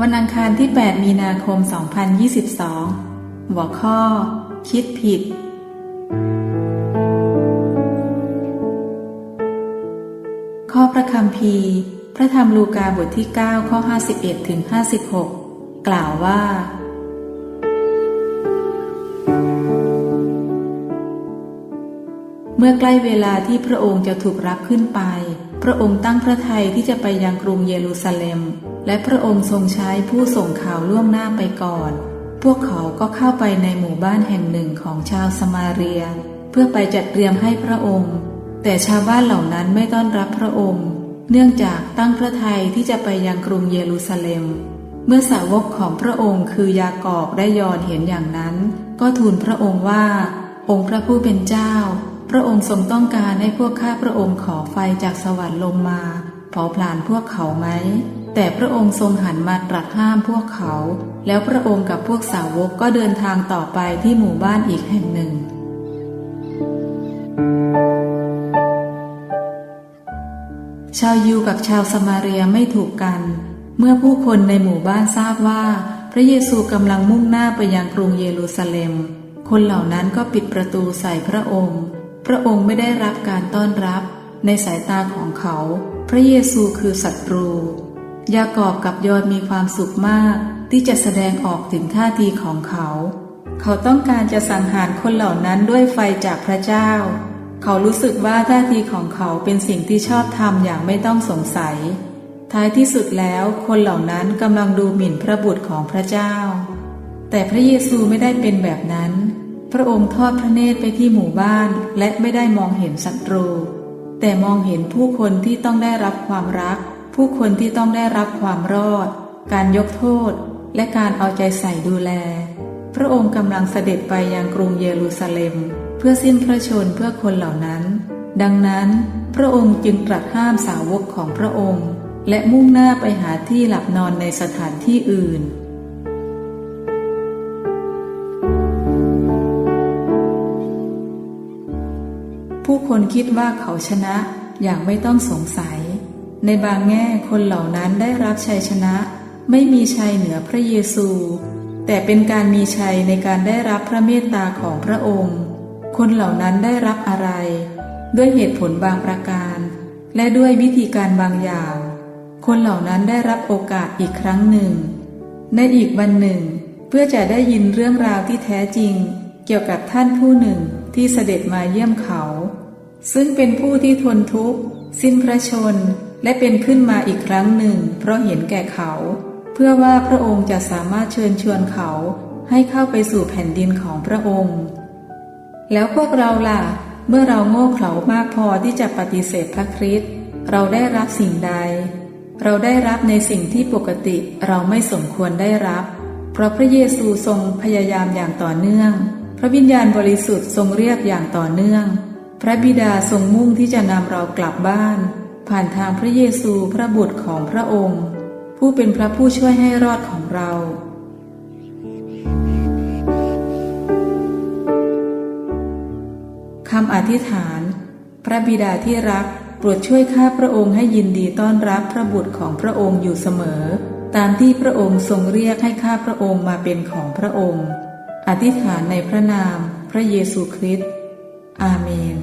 วันอังคารที่ 8 มีนาคม 2022 หัวข้อ คิดผิด ข้อพระคำพีพระธรรมลูกาบทที่ 9 ข้อ 51ถึง56 กล่าวว่า เมื่อใกล้เวลาที่พระองค์จะถูกรับขึ้นไป พระองค์ตั้งพระทัยที่จะไปยังกรุงเยรูซาเล็ม และพระองค์ทรงใช้ผู้ส่งข่าวล่วงหน้าไปก่อน พวกเขาก็เข้าไปในหมู่บ้านแห่งหนึ่งของชาวสมาเรีย เพื่อไปจัดเตรียมให้พระองค์ แต่ชาวบ้านเหล่านั้นไม่ต้อนรับพระองค์ เนื่องจากตั้งพระทัยที่จะไปยังกรุงเยรูซาเล็ม เมื่อสาวกของพระองค์คือยากอบได้ยอนเห็นอย่างนั้น ก็ทูลพระองค์ว่า องค์พระผู้เป็นเจ้า พระองค์ทรงต้องการให้พวกข้าพระองค์ขอไฟจากสวรรค์ลงมาเผาผลาญพวกเขาไหม แต่พระองค์ทรงหันมาตรัสห้ามพวกเขา แล้วพระองค์กับพวกสาวกก็เดินทางต่อไปที่หมู่บ้านอีกแห่งหนึ่ง ชาวยูกับชาวสมาเรียไม่ถูกกัน เมื่อผู้คนในหมู่บ้านทราบว่า พระเยซูกำลังมุ่งหน้าไปยังกรุงเยรูซาเล็ม คนเหล่านั้นก็ปิดประตูใส่พระองค์ ระองค์ไม่ได้รับการต้อนรับในสายตาของเขา พระเยซูคือศัตรู ยากอบกับยอนมีความสุขมากที่จะแสดงออกถึงท่าทีของเขา เขาต้องการจะสังหารคนเหล่านั้นด้วยไฟจากพระเจ้า เขารู้สึกว่าท่าทีของเขาเป็นสิ่งที่ชอบทำอย่างไม่ต้องสงสัย ท้ายที่สุดแล้วคนเหล่านั้นกำลังดูหมิ่นพระบุตรของพระเจ้า แต่พระเยซูไม่ได้เป็นแบบนั้น พระองค์ทอดพระเนตรไปที่หมู่บ้านและไม่ได้มองเห็นศัตรู แต่มองเห็นผู้คนที่ต้องได้รับความรัก ผู้คนที่ต้องได้รับความรอด การยกโทษ และการเอาใจใส่ดูแล พระองค์กำลังเสด็จไปยังกรุงเยรูซาเล็ม เพื่อสิ้นพระชนเพื่อคนเหล่านั้น ดังนั้น พระองค์จึงตรัสห้ามสาวกของพระองค์ และมุ่งหน้าไปหาที่หลับนอนในสถานที่อื่น ผู้คนคิดว่าเขาชนะอย่างไม่ต้องสงสัย ในบางแง่คนเหล่านั้นได้รับชัยชนะ ไม่มีชัยเหนือพระเยซู แต่เป็นการมีชัยในการได้รับพระเมตตาของพระองค์ คนเหล่านั้นได้รับอะไร ด้วยเหตุผลบางประการ และด้วยวิธีการบางอย่าง คนเหล่านั้นได้รับโอกาสอีกครั้งหนึ่ง ในอีกวันหนึ่ง เพื่อจะได้ยินเรื่องราวที่แท้จริง เกี่ยวกับท่านผู้หนึ่ง ที่เสด็จมาเยี่ยมเขา ซึ่งเป็นผู้ที่ทนทุกข์ สิ้นพระชนและเป็นขึ้นมาอีกครั้งหนึ่ง เพราะเห็นแก่เขา เพื่อว่าพระองค์จะสามารถเชิญชวนเขาให้เข้าไปสู่แผ่นดินของพระองค์ แล้วพวกเราล่ะ เมื่อเราโง่เขลามากพอที่จะปฏิเสธพระคริสต์เราได้รับสิ่งใด เราได้รับในสิ่งที่ปกติเราไม่สมควรได้รับ เพราะพระเยซูทรงพยายามอย่างต่อเนื่อง พระวิญญาณบริสุทธิ์ทรงเรียกอย่างต่อเนื่อง พระบิดาทรงมุ่งที่จะนำเรากลับบ้าน ผ่านทางพระเยซูพระบุตรของพระองค์ ผู้เป็นพระผู้ช่วยให้รอดของเราคำอธิษฐาน พระบิดาที่รักโปรดช่วยข้าพระองค์ให้ยินดีต้อนรับพระบุตรของพระองค์อยู่เสมอ ตามที่พระองค์ทรงเรียกให้ข้าพระองค์มาเป็นของพระองค์ อธิษฐานในพระนามพระเยซูคริสต์ อาเมน